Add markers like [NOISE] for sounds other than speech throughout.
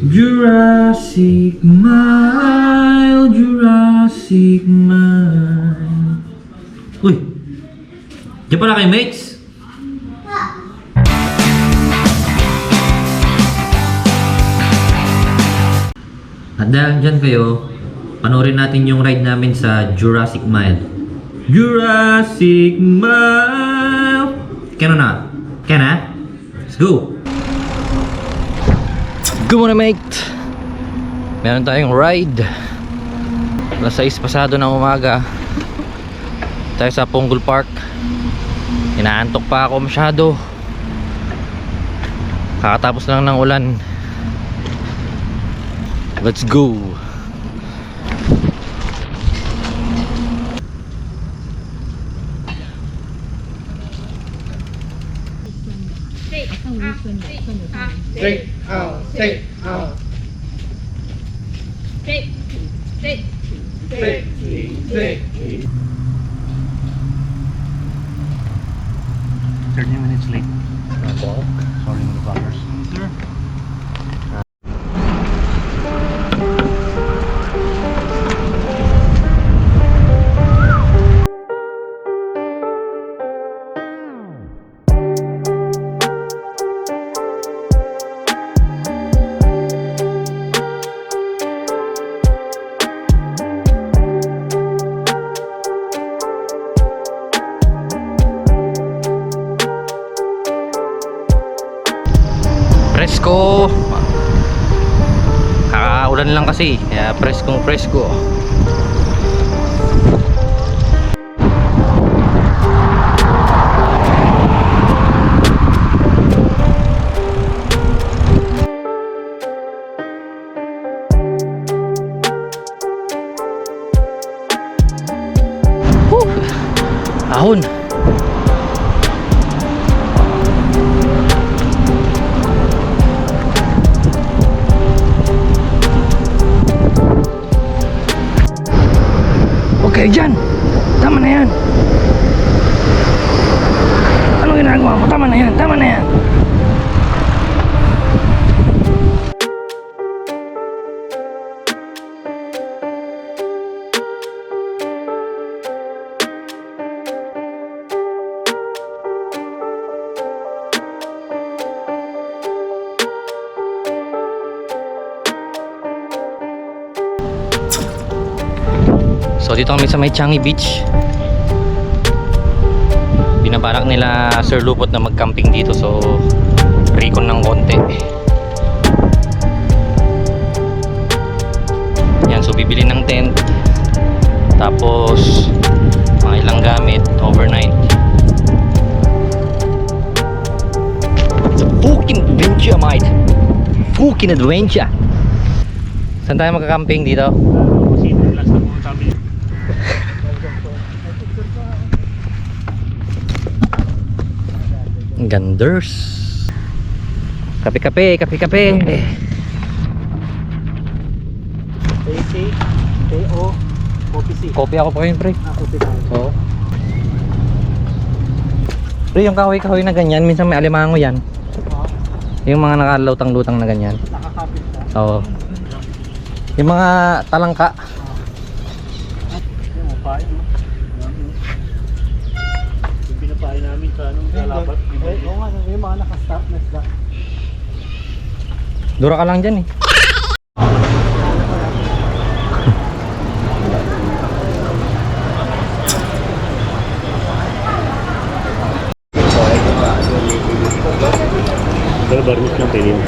Jurassic Mile, Jurassic Mile. Uy! Diyan pala kayo, mates? At dahil dyan kayo, panoorin natin yung ride namin sa Jurassic Mile. Jurassic Mile! Kano na? Kena? Let's go! Good morning, mate! Meron tayong ride. Alas 6 pasado ng umaga. Tayo sa Punggol Park. Inaantok pa ako masyado. Kakatapos lang ng ulan. Let's go! Straight out, straight out, Straight, straight. straight, straight. 30 minutes late. Sorry, motherfuckers. Kakaulan lang kasi, kaya preskong presko. Whew! Ahon! Kayo dyan! Tama na yan! Anong ginagawa mo? Tama na yan! Tama na yan! Dito kami sa may Changi Beach. Binabalak nila Sir Lupot na mag-camping dito so recon ng konti. Yan so bibili ng tent tapos mga ilang gamit overnight. It's a fucking adventure mate. Fucking adventure. Saan tayo magka-camping dito? Kasi last na po sabi. Ganders. Kape-kape, kape-kape. AC, KO, OPC. Kopi ako pa yun, pre. Ako tayo. Oo. Pre, yung kahoy-kahoy na ganyan, minsan may alimango yan. Yung mga nakalutang-lutang na ganyan. Nakakapit ka. Oo. Yung mga talangka. Yung upain mo. Yung pinapain namin sa anong kalabat. Oo nga, yung mga nakastop na isda. Dura ka lang dyan eh. Pero barnis lang pwede yun.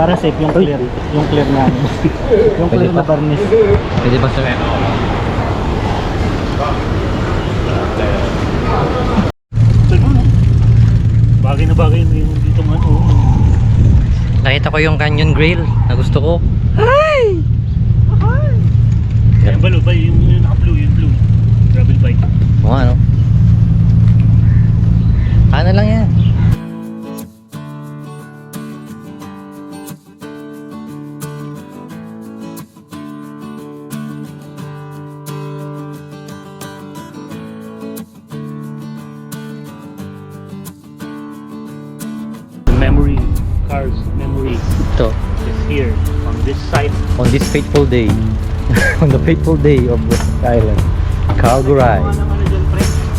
Para safe yung clear. Yung clear na. [LAUGHS] yung Pwede clear na barnis. Pwede ba sa no? Bagay na bagay na yung dito man. Oh. Nakita ko yung Canyon Grill na gusto ko. Yung balo ba? Yung, yung naka-blue, yung blue. Gravel bike. Oo ano. Ano lang yan. Here on this side. on this fateful day, [LAUGHS] on the fateful day of West Island, Carl Guray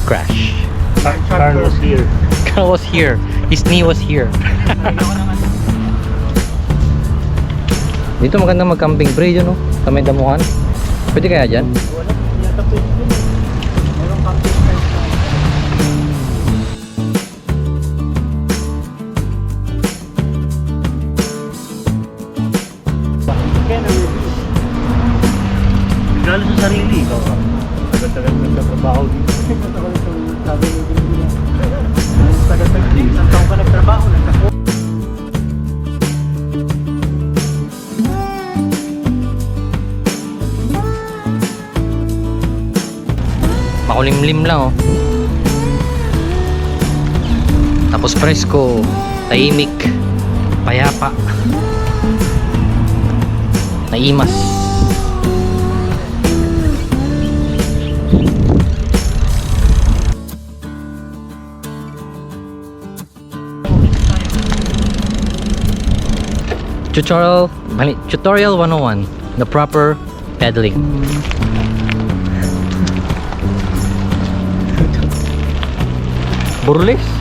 crash. Car, car was here. Carl was here. His knee was here. [LAUGHS] Dito maganda mag-camping pre yun no? Sa may damuhan. Pwede kaya dyan? Wala, yata pwede Makulimlim lang oh. Tapos presko, tahimik, payapa. Naimas. Tutorial, tutorial 101, the proper pedaling. Burles.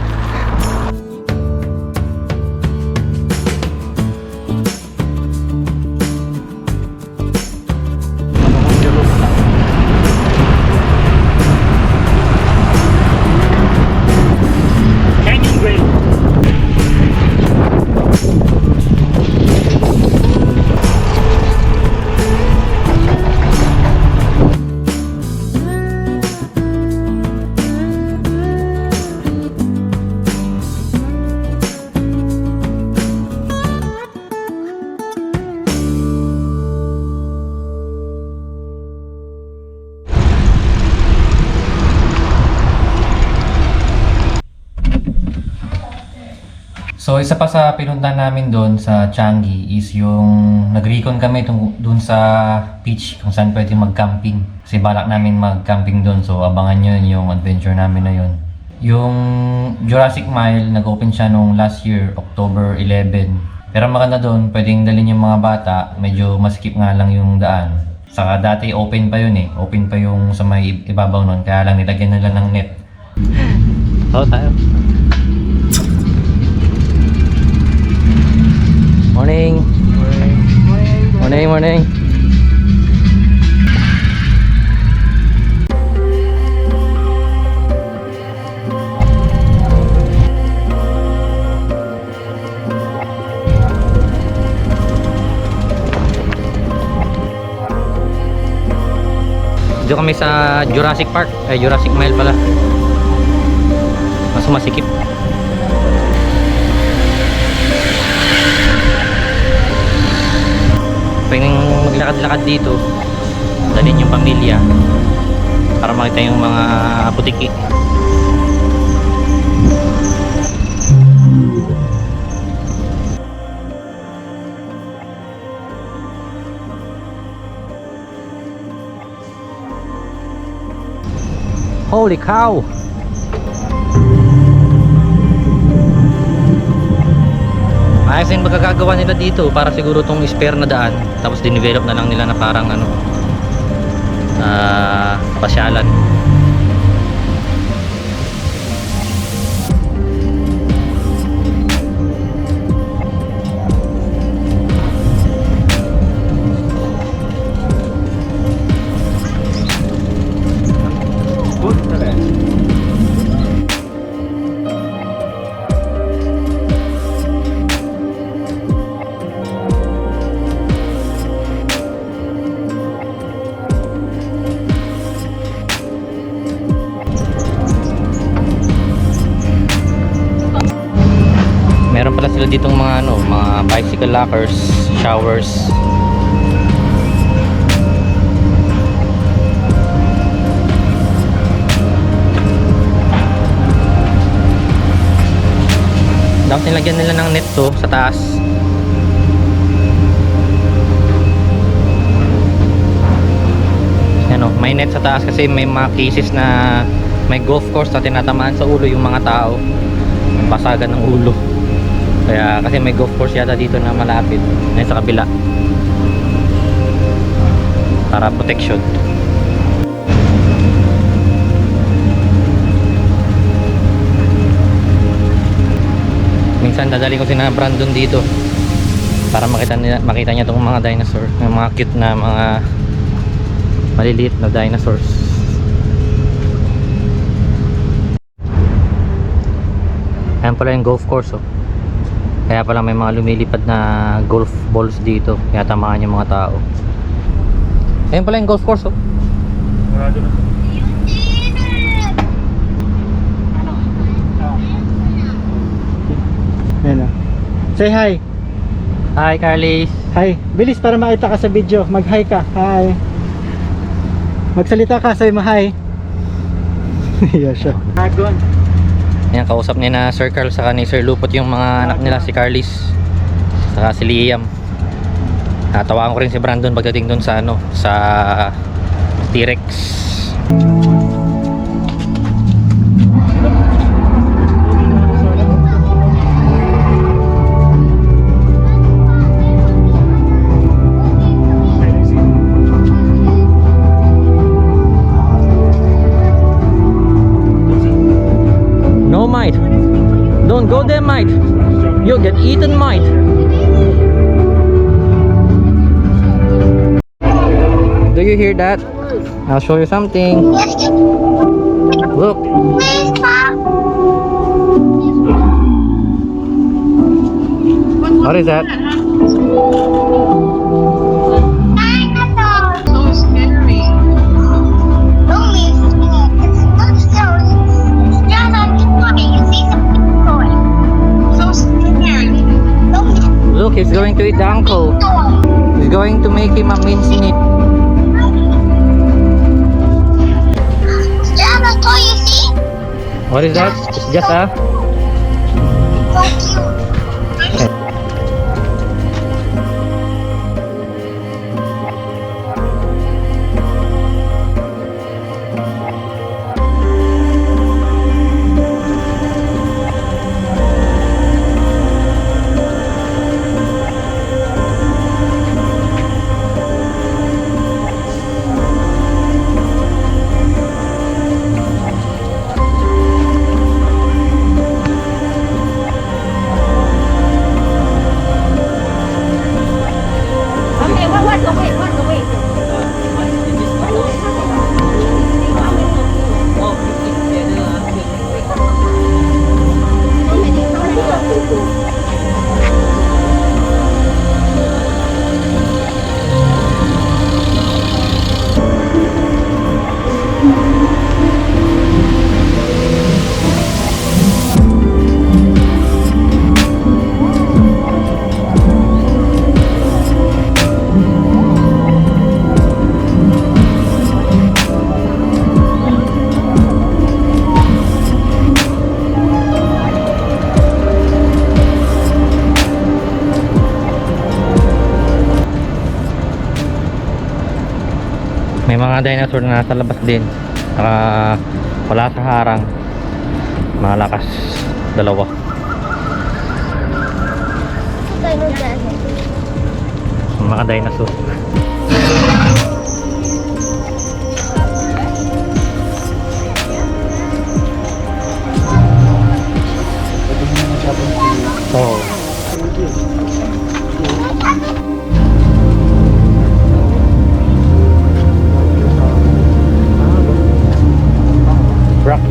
So isa pa sa pinunta namin doon sa Changi is yung nag-recon kami doon sa beach kung saan pwede mag-camping. Kasi balak namin mag-camping doon so abangan nyo yun yung adventure namin na yun. Yung Jurassic Mile, nag-open siya nung last year, October 11. Pero maganda doon, pwedeng dalhin yung mga bata, medyo maskip nga lang yung daan. Saka dati open pa yun eh, open pa yung sa may ibabaw nun, kaya lang nilagyan nila ng net. [LAUGHS] Oo, tayo. Kami sa Jurassic Park, ay Jurassic Mile pala. Mas masikip. Pwedeng maglakad-lakad dito. Dalhin yung pamilya para makita yung mga putiki. Holy cow! Ayos yung magagagawa nila dito para siguro tong spare na daan tapos dinevelop na lang nila na parang ano ah pasyalan sila ditong mga ano mga bicycle lockers showers. Dapat nilagyan nila ng net to sa taas. Ano, may net sa taas kasi may mga cases na may golf course na tinatamaan sa ulo yung mga tao. Basagan ng ulo Kaya kasi may golf course yata dito na malapit. Ngayon sa kabila. Para protection. Minsan dadali ko si na Brandon dito para makita niya makita niya tong mga dinosaur, yung mga cute na mga maliliit na dinosaurs. Ayan pala yung golf course oh. Kaya pala may mga lumilipad na golf balls dito. Kaya tamaan yung mga tao. Ayan pala yung golf course oh. Marado na to. Ayan o. Say hi. Hi Carlis. Hi. Bilis para makita ka sa video. Mag-hi ka. Hi. Magsalita ka. Sabi mo hi. yeah, siya. Dragon. Ayan, kausap niya na Sir Carl saka ni Sir Lupot yung mga anak nila, si Carlis. Saka si Liam. Natawaan ko rin si Brandon pagdating dun sa ano, sa T-Rex. Mate. You'll get eaten mate. Do you hear that? I'll show you something. Look. What is that? Eat the uncle. He's going to make him a mince meat. What is that? It's just a dinosaur na nasa labas din. Saka wala sa harang. Malakas. Dalawa. Mga dinosaur. Oo.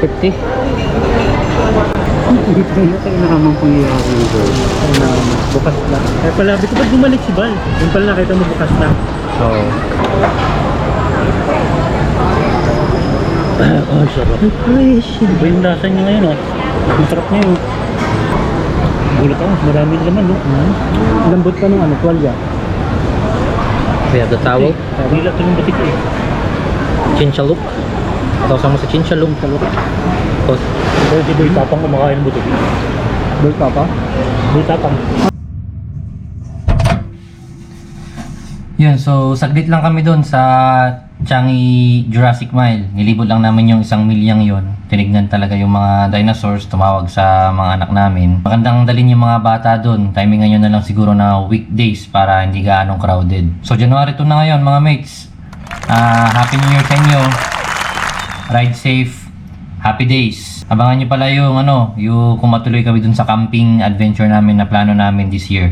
450? Hindi tayo nakamang pangyayari yung girl. Ay na, bukas na. Kaya pala, ba't ba't bumalik si Val? Yung pala nakita mo bukas na. Oo. [COUGHS] Oh, sarap. Ay, fresh. Iba yung lasa niya ngayon, oh. Masarap niya yun. Gulat ako, marami naman, no? Lambot pa nung ano, tuwalya. The towel. Sabi nila ito yung batik eh. Chinchaluk. Tawag mo sa chinchaluk. Tapos, Pero si Boy Tapang kumakain ng butik. Boy Tapang? Boy Tapang. Yun, so saglit lang kami doon sa Changi Jurassic Mile. Nilibot lang namin yung isang milyang yon. Tinignan talaga yung mga dinosaurs, tumawag sa mga anak namin. Magandang dalhin yung mga bata doon. Timing ngayon na lang siguro na weekdays para hindi gaanong crowded. So January 2 na ngayon mga mates. Ah, Happy New Year sa inyo. Ride safe. Happy days. Abangan nyo pala yung ano, yung kung matuloy kami dun sa camping adventure namin na plano namin this year.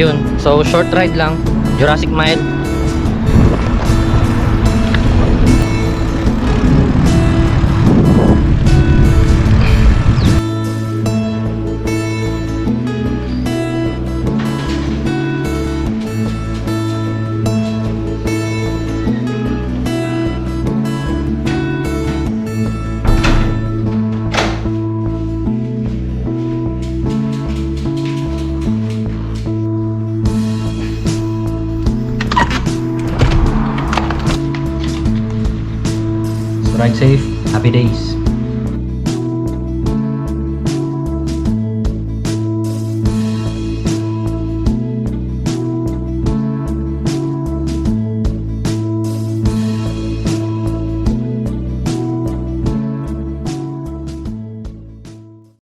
Yun. So, short ride lang. Jurassic Mile. Ride safe. Happy days.